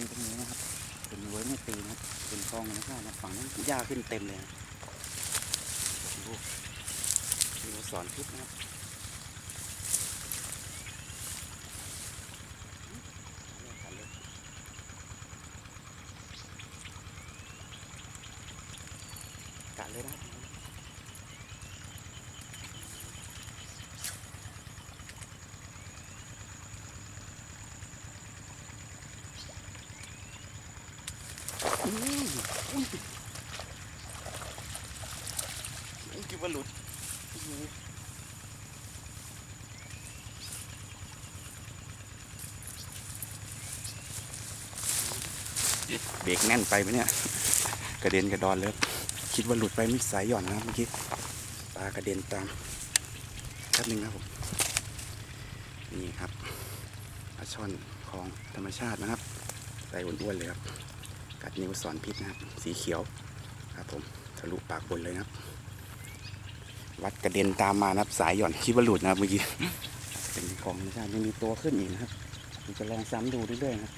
ตีตรงนี้นะครับ เป็นเวิร์ไม่ตีนะเป็นคลองธรรมชานะฝั่งนั้นหญ้าขึ้นเต็มเลยนะดูดูสอนพิษนะครับกัดเลยนะ อุ้ยคิดว่าหลุดเบรกแน่นไปไหมเนี่ย กระเด็นกระดอนเลย คิดว่าหลุดไปไม่สายหย่อนนะเมื่อกี้ปลากระเด็นตามแป๊บนึงนะผมนี่ครับปลาช่อนของธรรมชาตินะครับไตอ้วนๆเลยครับ กัดนิ้วสอนพิษนะครับ สีเขียวครับผมทะลุปากบนเลยนะครับ วัดกระเด็นตามมานะครับ สายหย่อนคิดว่าหลุดนะครับเมื่อกี้เป็นของธรรมชาติยังมีตัวขึ้นอีกนะครับผมจะลองซ้ำดูเรื่อยๆนะครับ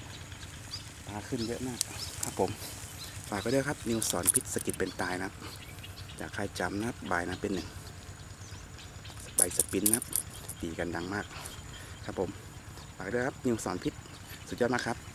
ปลาขึ้นเยอะมากครับผมฝากไปด้วยครับ นิวสอนพิษสกิดเป็นตายนะครับ จากใครจำนะครับบายนะเป็นหนึ่งใบสปินนะครับตีกันดังมาก ครับผมฝากไปด้วยครับนิวสอนพิษสุดยอดมากครับ